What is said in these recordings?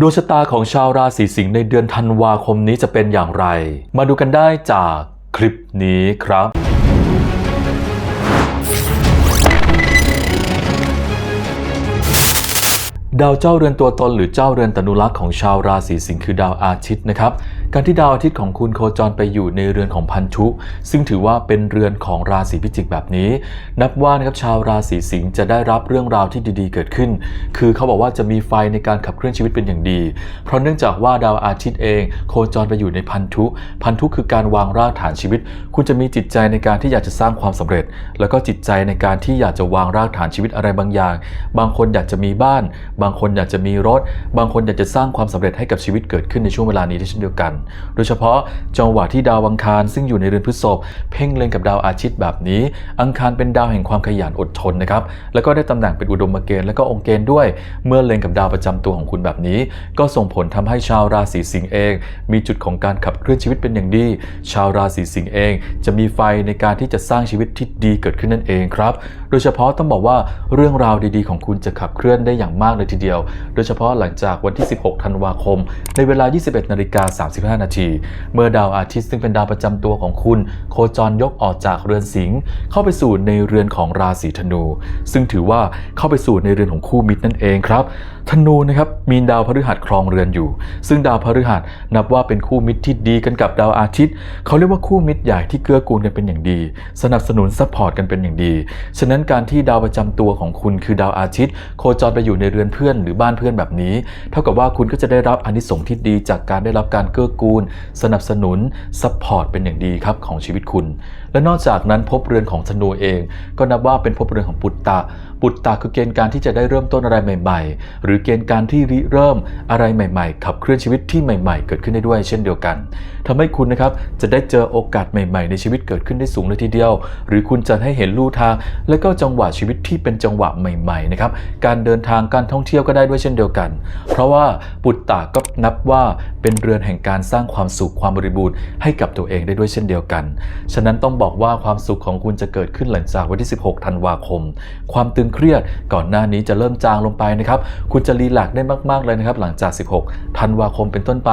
ดวงชะตาของชาวราศีสิงห์ในเดือนธันวาคมนี้จะเป็นอย่างไร มาดูกันได้จากคลิปนี้ครับ ดาวเจ้าเรือนตัวตนหรือเจ้าเรือนตนุลักษ์ของชาวราศีสิงห์คือดาวอาทิตย์นะครับ การที่ดาวอาทิตย์ของคุณโคจรไปอยู่ในเรือนของพันธุ ซึ่งถือว่าเป็นเรือนของราศีพิจิกแบบนี้ นับว่านะครับชาวราศีสิงห์จะได้รับเรื่องราวที่ดีๆ เกิดขึ้น คือเขาบอกว่าจะมีไฟในการขับเคลื่อนชีวิตเป็นอย่างดี เพราะเนื่องจากว่าดาวอาทิตย์เอง โคจรไปอยู่ในพันธุ พันธุคือการวางรากฐานชีวิต คุณจะมีจิตใจในการที่อยากจะสร้างความสำเร็จ แล้วก็จิตใจในการที่อยากจะวางรากฐานชีวิตอะไรบางอย่าง บางคนอยากจะมีบ้าน บางคนอยากจะมีรถ บางคนอยากจะสร้างความสำเร็จให้กับชีวิตเกิดขึ้นในช่วงเวลานี้เช่นเดียวกันโดยเฉพาะจังหวะที่ดาวอังคารซึ่งอยู่ในเรือนพฤษภเพ่งเล็งกับดาวอาทิตย์แบบนี้ อังคารเป็นดาวแห่งความขยันอดทนนะครับแล้วก็ได้ตำแหน่งเป็นอุดมเกณฑ์และก็องค์เกณฑ์ด้วย เมื่อเล็งกับดาวประจำตัวของคุณแบบนี้ ก็ส่งผลทำให้ชาวราศีสิงห์เอง มีจุดของการขับเคลื่อนชีวิตเป็นอย่างดี ชาวราศีสิงห์เอง จะมีไฟในการที่จะสร้างชีวิตที่ดีเกิดขึ้นนั่นเองครับ โดยเฉพาะต้องบอกว่าเรื่องราวดีๆ ของคุณจะขับเคลื่อนได้อย่างมากเลยทีเดียว โดยเฉพาะหลังจากวันที่ 16 ธันวาคม ในเวลา 21นาฬิกา35นาที เมื่อดาวอาทิตย์ซึ่งเป็นดาวประจำตัวของคุณ โคจรยกออกจากเรือนสิงห์เข้าไปสู่ในเรือนของราศีธนู ซึ่งถือว่าเข้าไปสู่ในเรือนของคู่มิตรนั่นเองครับธนูนะครับมีดาวพฤหัสครองเรือนอยู่ ซึ่งดาวพฤหัสนับว่าเป็นคู่มิตรที่ดีกันกับดาวอาทิตย์ เขาเรียกว่าคู่มิตรใหญ่ที่เกื้อกูลกันเป็นอย่างดี สนับสนุนซัพพอร์ตกันเป็นอย่างดี ฉะนั้นการที่ดาวประจำตัวของคุณคือดาวอาทิตย์ โคจรไปอยู่ในเรือนเพื่อนหรือบ้านเพื่อนแบบนี้ เท่ากับว่าคุณก็จะได้รับอนิสงส์ที่ดีจากการได้รับการเกื้อกูล สนับสนุนซัพพอร์ตเป็นอย่างดีครับของชีวิตคุณ และนอกจากนั้นภพเรือนของธนูเอง ก็นับว่าเป็นภพเรือนของปุตตะปุตตะคือเกณฑ์การที่จะได้เริ่มต้นอะไรใหม่ ๆ หรือเกณฑ์การที่ริเริ่มอะไรใหม่ ๆ ขับเคลื่อนชีวิตที่ใหม่ ๆ เกิดขึ้นได้ด้วยเช่นเดียวกันทำให้คุณนะครับจะได้เจอโอกาสใหม่ ๆ ในชีวิตเกิดขึ้นได้สูงเลยทีเดียว หรือคุณจะให้เห็นลู่ทาง และก็จังหวะชีวิตที่เป็นจังหวะใหม่ๆนะครับการเดินทางการท่องเที่ยวก็ได้ด้วยเช่นเดียวกัน เพราะว่าปุตตะก็นับว่าเป็นเรือนแห่งการสร้างความสุขความบริบูรณ์ให้กับตัวเองได้ด้วยเช่นเดียวกัน ฉะนั้นต้องบอกว่าความสุขของคุณจะเกิดขึ้นหลังจากวันที่ 16 ธันวาคม ความตึงเครียด ก่อนหน้านี้จะเริ่มจางลงไปนะครับคุณจะรีแลกได้มาก ๆ เลยนะครับ หลังจาก 16 ธันวาคมเป็นต้นไป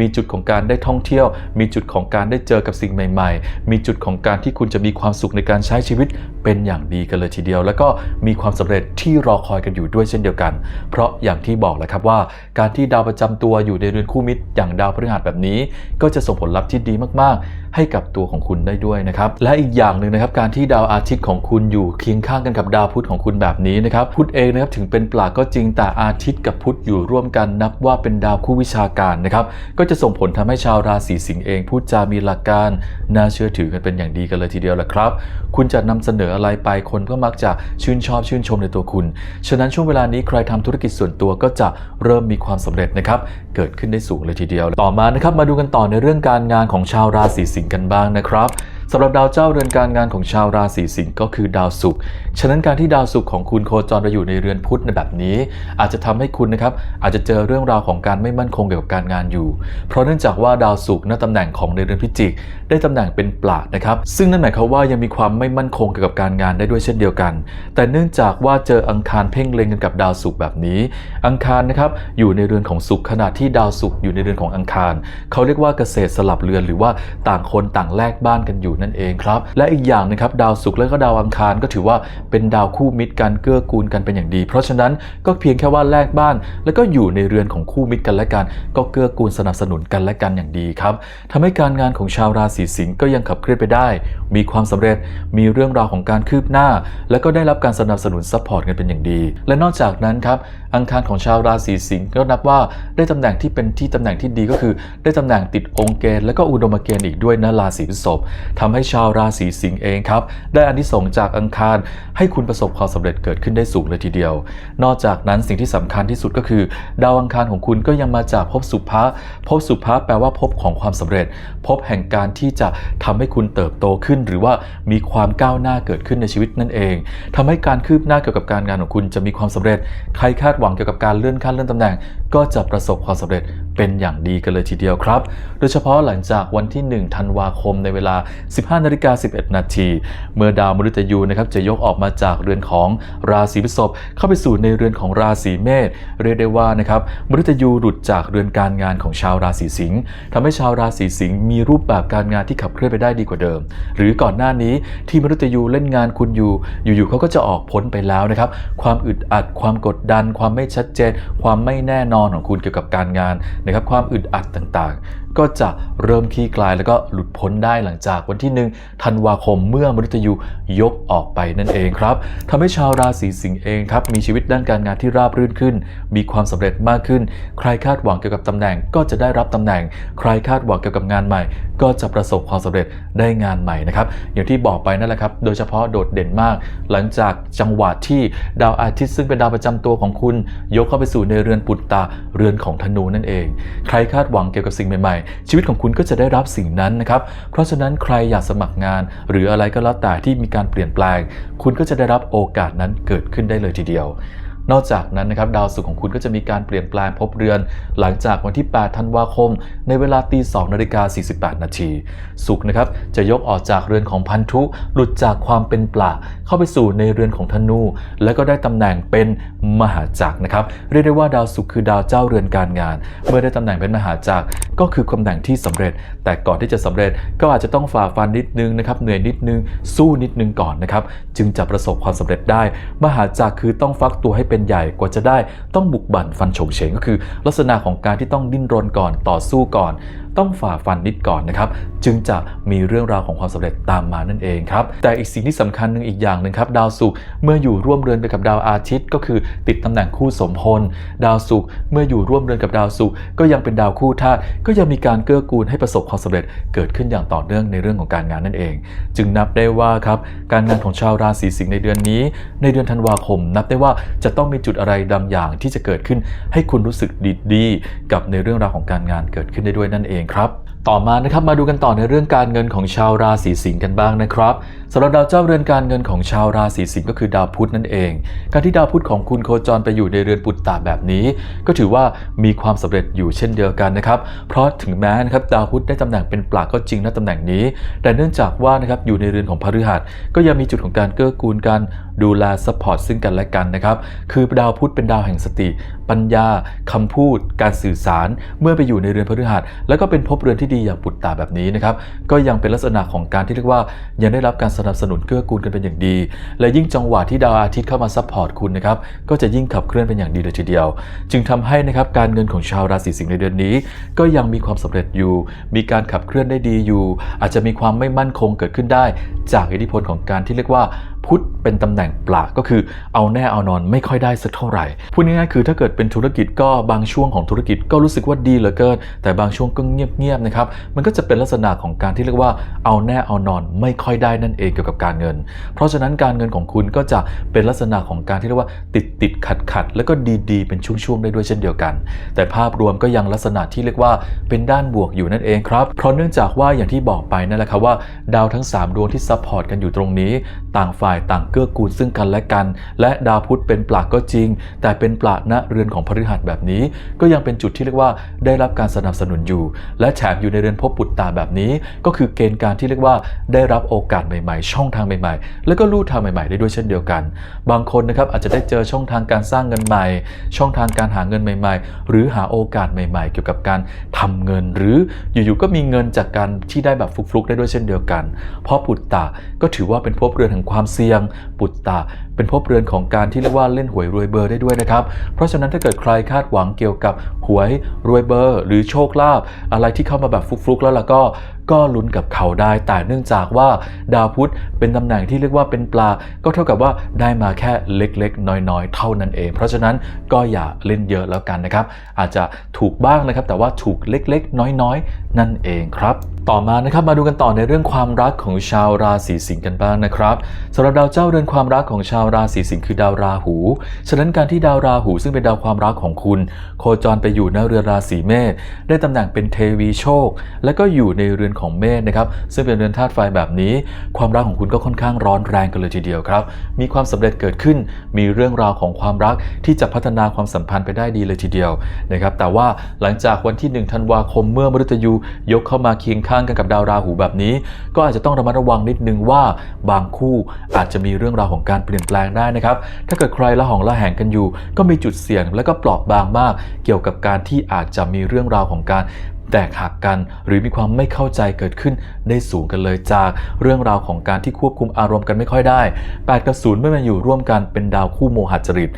มีจุดของการได้ท่องเที่ยว มีจุดของการได้เจอกับสิ่งใหม่ ๆ มีจุดของการที่คุณจะมีความสุขในการใช้ชีวิตเป็นอย่างดีกันเลยทีเดียว แล้วก็มีความสำเร็จที่รอคอยกันอยู่ด้วยเช่นเดียวกัน เพราะอย่างที่บอกแหละครับว่า การที่ดาวประจำตัวอยู่ในเรือนคู่มิตรอย่างดาวพฤหัสแบบนี้ ก็จะส่งผลลัพธ์ที่ดีมากๆ ให้กับตัวของคุณได้ด้วยนะครับ และอีกอย่างหนึ่งนะครับการที่ดาวอาทิตย์ของคุณอยู่เคียงข้างกันกับดาวพุธของคุณแบบนี้นะครับพุธเองนะครับถึงเป็นปลาก็จริงแต่อาทิตย์กับพุธอยู่ร่วมกันนับว่าเป็นดาวคู่วิชาการนะครับก็จะส่งผลทำให้ชาวราศีสิงห์เองพูดจามีหลักการน่าเชื่อถือกันเป็นอย่างดีกันเลยทีเดียวแหละครับ คุณจะนำเสนออะไรไปคนก็มักจะชื่นชอบชื่นชมในตัวคุณ ฉะนั้นช่วงเวลานี้ใครทำธุรกิจส่วนตัวก็จะเริ่มมีความสำเร็จนะครับเกิดขึ้นได้สูงเลยทีเดียว ต่อมานะครับมาดูกันต่อในเรื่องการงานของชาวราศีสิงกันบ้างนะครับ สำหรับดาวเจ้าเรือนการงานของชาวราศีสิงห์ก็คือดาวศุกร์ ฉะนั้นการที่ดาวศุกร์ของคุณโคจรไปอยู่ในเรือนพุธในแบบนี้ อาจจะทำให้คุณนะครับอาจจะเจอเรื่องราวของการไม่มั่นคงเกี่ยวกับการงานอยู่ เพราะเนื่องจากว่าดาวศุกร์ณตำแหน่งของในเรือนพิจิก ได้ตำแหน่งเป็นปลาดนะครับ ซึ่งนั่นหมายความว่ายังมีความไม่มั่นคงเกี่ยวกับการงานได้ด้วยเช่นเดียวกัน แต่เนื่องจากว่าเจออังคารเพ่งเล็งกันกับดาวศุกร์แบบนี้ อังคารนะครับอยู่ในเรือนของศุกร์ขณะที่ดาวศุกร์อยู่ในเรือนของอังคาร เขาเรียกว่าเกษตรสลับเรือนหรือว่าต่างคนต่างแลกบ้านกันอยู่นั่นเองครับ และอีกอย่างนะครับดาวศุกร์และก็ดาวอังคารก็ถือว่าเป็นดาวคู่มิตรกันเกื้อกูลกันเป็นอย่างดี เพราะฉะนั้นก็เพียงแค่ว่าแลกบ้าน แล้วก็อยู่ในเรือนของคู่มิตรกันและกัน ก็เกื้อกูลสนับสนุนกันและกันอย่างดีครับทำให้การงานของชาวราศีสิงห์ก็ยังขับเคลื่อนไปได้ มีความสำเร็จมีเรื่องราวของการคืบหน้า และก็ได้รับการสนับสนุนซัพพอร์ตกันเป็นอย่างดี และนอกจากนั้นครับอังคารของชาวราศีสิงห์ก็นับว่าได้ตำแหน่งที่เป็นที่ตำแหน่งที่ดีก็คือ ได้ตำแหน่งติดองค์เกณฑ์และก็อุดมเกณฑ์อีกด้วยนะราศีพฤษภททำให้ชาวราศีสิงห์เองครับ ได้อานิสงส์จากอังคาร ให้คุณประสบความสำเร็จเกิดขึ้นได้สูงเลยทีเดียว นอกจากนั้นสิ่งที่สำคัญที่สุดก็คือ ดาวอังคารของคุณก็ยังมาจากภพสุภะภพสุภะแปลว่าภพของความสำเร็จภพแห่งการที่จะทำให้คุณเติบโตขึ้น หรือว่ามีความก้าวหน้าเกิดขึ้นในชีวิตนั่นเองทำให้การคืบหน้าเกี่ยวกับการงานของคุณจะมีความสำเร็จ ใครคาดหวังเกี่ยวกับการเลื่อนขั้นเลื่อนตำแหน่ง ก็จะประสบความสำเร็จ เป็นอย่างดีกันเลยทีเดียวครับ โดยเฉพาะหลังจากวันที่ 1 ธันวาคมในเวลา 15นาฬิกา11 นาที เมื่อดาวมฤตยูนะครับจะยกออกมาจากเรือนของราศีพฤษภเข้าไปสู่ในเรือนของราศีเมษเรียกได้ว่านะครับมฤตยูหลุดจากเรือนการงานของชาวราศีสิงห์ทำให้ชาวราศีสิงห์มีรูปแบบการงานที่ขับเคลื่อนไปได้ดีกว่าเดิม หรือก่อนหน้านี้ที่มฤตยูเล่นงานคุณอยู่ อยู่ๆเขาก็จะออกพ้นไปแล้วนะครับ ความอึดอัด ความกดดัน ความไม่ชัดเจน ความไม่แน่นอนของคุณเกี่ยวกับการงานนะครับความอึดอัดต่างๆ ก็จะเริ่มคลี่คลายแล้วก็หลุดพ้นได้หลังจากวันที่ 1 ธันวาคมเมื่อมฤตยูยกออกไปนั่นเองครับทำให้ชาวราศีสิงห์เองครับมีชีวิตด้านการงานที่ราบรื่นขึ้น มีความสำเร็จมากขึ้น ใครคาดหวังเกี่ยวกับตำแหน่งก็จะได้รับตำแหน่ง ใครคาดหวังเกี่ยวกับงานใหม่ ก็จะประสบความสำเร็จได้งานใหม่นะครับอย่างที่บอกไปนั่นแหละครับ โดยเฉพาะโดดเด่นมาก หลังจากจังหวะที่ดาวอาทิตย์ซึ่งเป็นดาวประจำตัวของคุณ ยกเข้าไปสู่ในเรือนปุตตะเรือนของธนูนั่นเอง ใครคาดหวังเกี่ยวกับสิ่งใหม่ๆชีวิตของคุณก็จะได้รับสิ่งนั้นนะครับ เพราะฉะนั้นใครอยากสมัครงาน หรืออะไรก็แล้วแต่ที่มีการเปลี่ยนแปลง คุณก็จะได้รับโอกาสนั้นเกิดขึ้นได้เลยทีเดียว นอกจากนั้นนะครับดาวศุกร์ของคุณก็จะมีการเปลี่ยนแปลงภพเรือน หลังจากวันที่ 8 ธันวาคม ในเวลาตี2นาฬิกา48 นาทีศุกร์นะครับจะยกออกจากเรือนของพันธุ หลุดจากความเป็นปลาเข้าไปสู่ในเรือนของธนู และก็ได้ตำแหน่งเป็นมหาจักรนะครับเรียกได้ว่าดาวศุกร์คือดาวเจ้าเรือนการงาน เมื่อได้ตำแหน่งเป็นมหาจักรก็คือตำแหน่งที่สำเร็จ แต่ก่อนที่จะสำเร็จก็อาจจะต้องฝ่าฟันนิดนึงนะครับเหนื่อยนิดนึง สู้นิดนึงก่อนนะครับจึงจะประสบความสำเร็จได้ มหาจักรคือต้องฟักตัวให้เป็นใหญ่กว่าจะได้ต้องบุกบั่นฟันโฉงเฉงก็คือ ลักษณะของการที่ต้องดิ้นรนก่อนต่อสู้ก่อน ต้องฝ่าฟันนิดก่อนนะครับ จึงจะมีเรื่องราวของความสำเร็จตามมานั่นเองครับ แต่อีกสิ่งที่สำคัญหนึ่งอีกอย่างหนึ่งครับ ดาวศุกร์เมื่ออยู่ร่วมเรือนไปกับดาวอาทิตย์ ก็คือติดตำแหน่งคู่สมพล ดาวศุกร์เมื่ออยู่ร่วมเรือนกับดาวศุกร์ก็ยังเป็นดาวคู่ธาตุก็ยังมีการเกื้อกูลให้ประสบความสำเร็จเกิดขึ้นอย่างต่อเนื่องในเรื่องของการงานนั่นเอง จึงนับได้ว่าครับการงานของชาวราศีสิงห์ในเดือนนี้ ในเดือนธันวาคม นับได้ว่าจะต้องมีจุดอะไรบางอย่างที่จะเกิดขึ้น ให้คุณรู้สึกดีๆกับในเรื่องราวของการงานเกิดขึ้นได้ด้วยนั่นเองครับ ต่อมานะครับมาดูกันต่อในเรื่องการเงินของชาวราศีสิงห์กันบ้างนะครับสำหรับดาวเจ้าเรือนการเงินของชาวราศีสิงห์ก็คือดาวพุธนั่นเอง การที่ดาวพุธของคุณโคจรไปอยู่ในเรือนปุตตะแบบนี้ ก็ถือว่ามีความสำเร็จอยู่เช่นเดียวกันนะครับเพราะถึงแม้นะครับดาวพุธได้ตำแหน่งเป็นปลาก็จริงนะตำแหน่งนี้ แต่เนื่องจากว่านะครับอยู่ในเรือนของพฤหัสก็ยังมีจุดของการเกื้อกูลกันดูแลซัพพอร์ตซึ่งกันและกันนะครับคือดาวพุธเป็นดาวแห่งสติ ปัญญาคำพูด การสื่อสาร เมื่อไปอยู่ในเรือนพฤหัสแล้วก็เป็นภพเรือนที่ดีอย่างปุตตาแบบนี้นะครับก็ยังเป็นลักษณะของการที่เรียกว่ายังได้รับการสนับสนุนเกื้อกูลกันเป็นอย่างดี และยิ่งจังหวะที่ดาวอาทิตย์เข้ามาซัพพอร์ตคุณนะครับก็จะยิ่งขับเคลื่อนเป็นอย่างดีเลยทีเดียว จึงทำให้นะครับการเงินของชาวราศีสิงห์ในเดือนนี้ ก็ยังมีความสำเร็จอยู่ มีการขับเคลื่อนได้ดีอยู่ อาจจะมีความไม่มั่นคงเกิดขึ้นได้ จากอิทธิพลของการที่เรียกว่าพุทธ เป็นตำแหน่งปลาก็คือเอาแน่เอานอนไม่ค่อยได้สักเท่าไหร่พูดง่ายๆคือถ้าเกิดเป็นธุรกิจก็บางช่วงของธุรกิจก็รู้สึกว่าดีเหลือเกิน แต่บางช่วงก็เงียบๆนะครับมันก็จะเป็นลักษณะของการที่เรียกว่าเอาแน่เอานอนไม่ค่อยได้นั่นเองเกี่ยวกับการเงิน เพราะฉะนั้นการเงินของคุณก็จะเป็นลักษณะของการที่เรียกว่าติดติดขัดขัดๆแล้วก็ดีๆ เป็นช่วงๆได้ด้วยเช่นเดียวกัน แต่ภาพรวมก็ยังลักษณะที่เรียกว่าเป็นด้านบวกอยู่นั่นเองครับเพราะเนื่องจากว่าอย่างที่บอกไปนั่นแหละครับว่า ดาวทั้ง 3 ดวงที่ซัพพอร์ตกันอยู่ตรงนี้ ต่างฝ่ายต่างกื้อกูลซึ่งกันและกัน และดาวพุธเป็นปลาก็จริง แต่เป็นปลาณเรือนของพฤหัสแบบนี้ ก็ยังเป็นจุดที่เรียกว่าได้รับการสนับสนุนอยู่ และแถมอยู่ในเรือนภพปุตตาแบบนี้ ก็คือเกณฑ์การที่เรียกว่าได้รับโอกาสใหม่ๆ ช่องทางใหม่ๆ แล้วก็ลู่ทางใหม่ๆ ได้ด้วยเช่นเดียวกัน บางคนนะครับอาจจะได้เจอช่องทางการสร้างเงินใหม่ ช่องทางการหาเงินใหม่ ๆ หรือหาโอกาสใหม่ ๆ เกี่ยวกับการทำเงิน หรืออยู่ๆก็มีเงินจากการที่ได้แบบฟลุกๆ ได้ด้วยเช่นเดียวกัน เพราะปุตตะก็ถือว่าเป็นภพเรือนแห่งความเสี่ยงปุตตะ เป็นภพเรือนของการที่เรียกว่าเล่นหวยรวยเบอร์ได้ด้วยนะครับ เพราะฉะนั้นถ้าเกิดใครคาดหวังเกี่ยวกับหวยรวยเบอร์ หรือโชคลาภอะไรที่เข้ามาแบบฟลุกๆ แล้วล่ะก็ก็ลุ้นกับเขาได้ แต่เนื่องจากว่าดาวพุธเป็นตำแหน่งที่เรียกว่าเป็นปลา ก็เท่ากับว่าได้มาแค่เล็กๆ น้อยๆ เท่านั้นเอง เพราะฉะนั้นก็อย่าเล่นเยอะแล้วกันนะครับ อาจจะถูกบ้างนะครับ แต่ว่าถูกเล็กๆ น้อยๆ นั่นเองครับต่อมานะครับมาดูกันต่อในเรื่องความรักของชาวราศีสิงห์กันบ้างนะครับสำหรับดาวเจ้าเรือนความรักของชาวราศีสิงห์คือดาวราหู ฉะนั้นการที่ดาวราหูซึ่งเป็นดาวความรักของคุณ โคจรไปอยู่ในเรือนราศีเมษได้ตำแหน่งเป็นเทวีโชค และก็อยู่ในเรือนของเมษนะครับซึ่งเป็นเรือนธาตุไฟแบบนี้ ความรักของคุณก็ค่อนข้างร้อนแรงกันเลยทีเดียวครับ มีความสำเร็จเกิดขึ้น มีเรื่องราวของความรักที่จะพัฒนาความสัมพันธ์ไปได้ดีเลยทีเดียวนะครับแต่ว่าหลังจากวันที่1ธันวาคมเมื่อมฤตยูยกเข้ามาเคียงข้างกันกับดาวราหูแบบนี้ ก็อาจจะต้องระมัดระวังนิดนึงว่าบางคู่อาจจะมีเรื่องราวของการเปลี่ยนแปลงได้นะครับ ถ้าเกิดใครละหองละแหงกันอยู่ ก็มีจุดเสี่ยงและก็เปราะบางมาก เกี่ยวกับการที่อาจจะมีเรื่องราวของการแตกหักกันหรือมีความไม่เข้าใจเกิดขึ้นได้สูงกันเลยจากเรื่องราวของการที่ควบคุมอารมณ์กันไม่ค่อยได้ 8 กับ 0 เมื่อมาอยู่ร่วมกันเป็นดาวคู่โมหจริต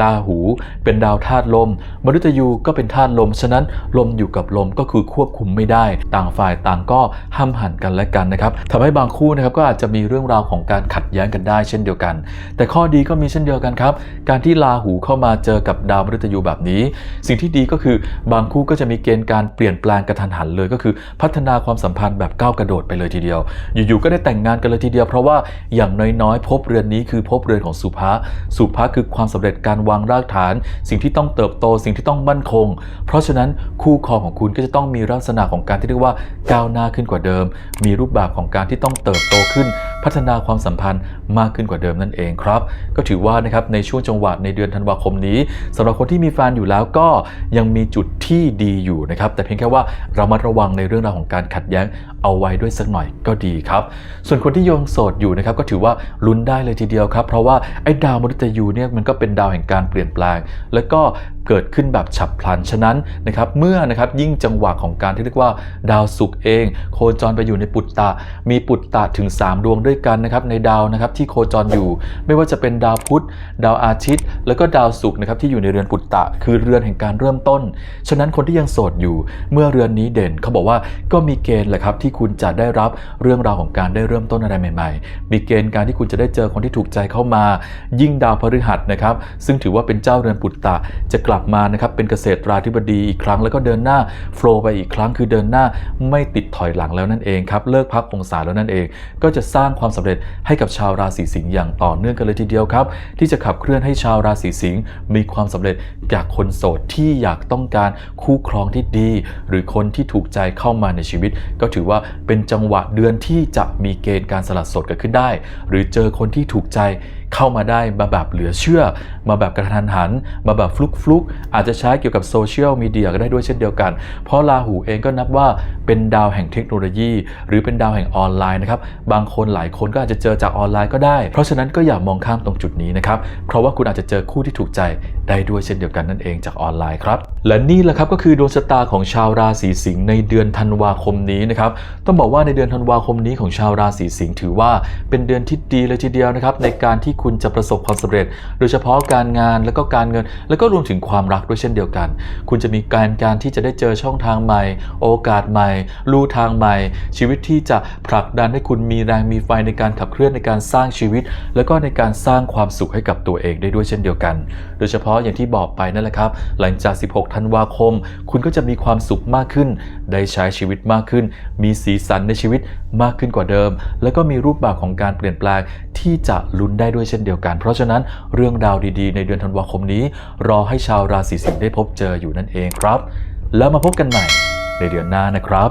ราหูเป็นดาวธาตุลมมฤตยูก็เป็นธาตุลม ฉะนั้นลมอยู่กับลมก็คือควบคุมไม่ได้ ต่างฝ่ายต่างก็ห้ามหันกันและกันนะครับทำให้บางคู่นะครับก็อาจจะมีเรื่องราวของการขัดแย้งกันได้เช่นเดียวกัน แต่ข้อดีก็มีเช่นเดียวกันครับ การที่ราหูเข้ามาเจอกับดาวมฤตยูแบบนี้ สิ่งที่ดีก็คือบางคู่ก็จะมีเกณฑ์การเปลี่ยนแปลงกระทันหันเลยก็คือ พัฒนาความสัมพันธ์แบบก้าวกระโดดไปเลยทีเดียว อยู่ๆก็ได้แต่งงานกันเลยทีเดียว เพราะว่าอย่างน้อยๆ พบเรือนนี้คือพบเรือนของสุภะสุภะคือความสำเร็จการวางรากฐาน สิ่งที่ต้องเติบโตสิ่งที่ต้องมั่นคง เพราะฉะนั้นคู่ครองของคุณก็จะต้องมีลักษณะของการที่เรียกว่าก้าวหน้าขึ้นกว่าเดิม มีรูปแบบของการที่ต้องเติบโตขึ้น พัฒนาความสัมพันธ์มากขึ้นกว่าเดิมนั่นเองครับ ก็ถือว่านะครับในช่วงจังหวะในเดือนธันวาคมนี้สำหรับคนที่มีแฟนอยู่แล้วก็ยังมีจุดที่ดีอยู่นะครับ แต่เพียงแค่ว่าเรามาระวังในเรื่องราวของการขัดแย้งเอาไว้ด้วยสักหน่อยก็ดีครับ ส่วนคนที่ยังโสดอยู่นะครับก็ถือว่าลุ้นได้เลยทีเดียวครับ เพราะว่าไอ้ดาวมฤตยูเนี่ยมันก็เป็นดาวแห่งการเปลี่ยนแปลง แล้วก็เกิดขึ้นแบบฉับพลัน ฉะนั้นนะครับเมื่อนะครับยิ่งจังหวะของการที่เรียกว่าดาวศุกร์เอง โคจรไปอยู่ในปุตตะ มีปุตตะถึง 3 ดวงด้วยกันนะครับในดาวนะครับที่โคจรอยู่ ไม่ว่าจะเป็นดาวพุธ ดาวอาทิตย์ แล้วก็ดาวศุกร์นะครับที่อยู่ในเรือนปุตตะ คือเรือนแห่งการเริ่มต้น ฉะนั้นคนที่ยังโสดอยู่ เมื่อเรือนนี้เด่นเขาบอกว่าก็มีเกณฑ์แหละครับที่คุณจะได้รับเรื่องราวของการได้เริ่มต้นอะไรใหม่ ๆ มีเกณฑ์การที่คุณจะได้เจอคนที่ถูกใจเข้ามา ยิ่งดาวพฤหัสนะครับซึ่งถือว่าเป็นเจ้าเรือนปุตตะจะกลับมานะครับเป็นเกษตรราธิบดีอีกครั้ง แล้วก็เดินหน้าโฟล์ไปอีกครั้ง คือเดินหน้าไม่ติดถอยหลังแล้วนั่นเองครับเลิกพักองศาแล้วนั่นเอง ก็จะสร้างความสำเร็จให้กับชาวราศีสิงห์อย่างต่อเนื่องกันเลยทีเดียวครับ ที่จะขับเคลื่อนให้ชาวราศีสิงห์มีความสำเร็จจากคนโสดที่อยากต้องการคู่ครองที่ดี หรือคนที่ถูกใจเข้ามาในชีวิต ก็ถือว่าเป็นจังหวะเดือนที่จะมีเกณฑ์การสลัดโสดเกิดขึ้นได้ หรือเจอคนที่ถูกใจ เข้ามาได้มาแบบเหลือเชื่อ มาแบบกระทันหัน มาแบบฟลุกฟลุกอาจจะใช้เกี่ยวกับโซเชียลมีเดียก็ได้ด้วยเช่นเดียวกัน เพราะราหูเองก็นับว่าเป็นดาวแห่งเทคโนโลยี หรือเป็นดาวแห่งออนไลน์นะครับบางคนหลายคนก็อาจจะเจอจากออนไลน์ก็ได้ เพราะฉะนั้นก็อย่ามองข้ามตรงจุดนี้นะครับเพราะว่าคุณอาจจะเจอคู่ที่ถูกใจได้ด้วยเช่นเดียวกันนั่นเองจากออนไลน์ครับและนี่แหละครับก็คือดวงชะตาของชาวราศีสิงห์ในเดือนธันวาคมนี้นะครับต้องบอกว่าในเดือนธันวาคมนี้ของชาวราศีสิงห์ถือว่าเป็นเดือนที่ดีเลยทีเดียวนะครับในการที่คุณจะประสบความสำเร็จ โดยเฉพาะการงานแล้วก็การเงิน แล้วก็รวมถึงความรักด้วยเช่นเดียวกัน คุณจะมีการการที่จะได้เจอช่องทางใหม่ โอกาสใหม่ ลู่ทางใหม่ ชีวิตที่จะผลักดันให้คุณมีแรงมีไฟในการขับเคลื่อนในการสร้างชีวิต แล้วก็ในการสร้างความสุขให้กับตัวเองได้ด้วยเช่นเดียวกัน โดยเฉพาะอย่างที่บอกไปนั่นแหละครับ หลังจาก 16 ธันวาคม คุณก็จะมีความสุขมากขึ้น ได้ใช้ชีวิตมากขึ้น มีสีสันในชีวิตมากขึ้นกว่าเดิม แล้วก็มีรูปแบบของการเปลี่ยนแปลงที่จะลุ้นได้ด้วยเช่นเดียวกัน เพราะฉะนั้นเรื่องราวดีๆ ในเดือนธันวาคมนี้ รอให้ชาวราศีสิงห์ได้พบเจออยู่นั่นเองครับ แล้วมาพบกันใหม่ในเดือนหน้านะครับ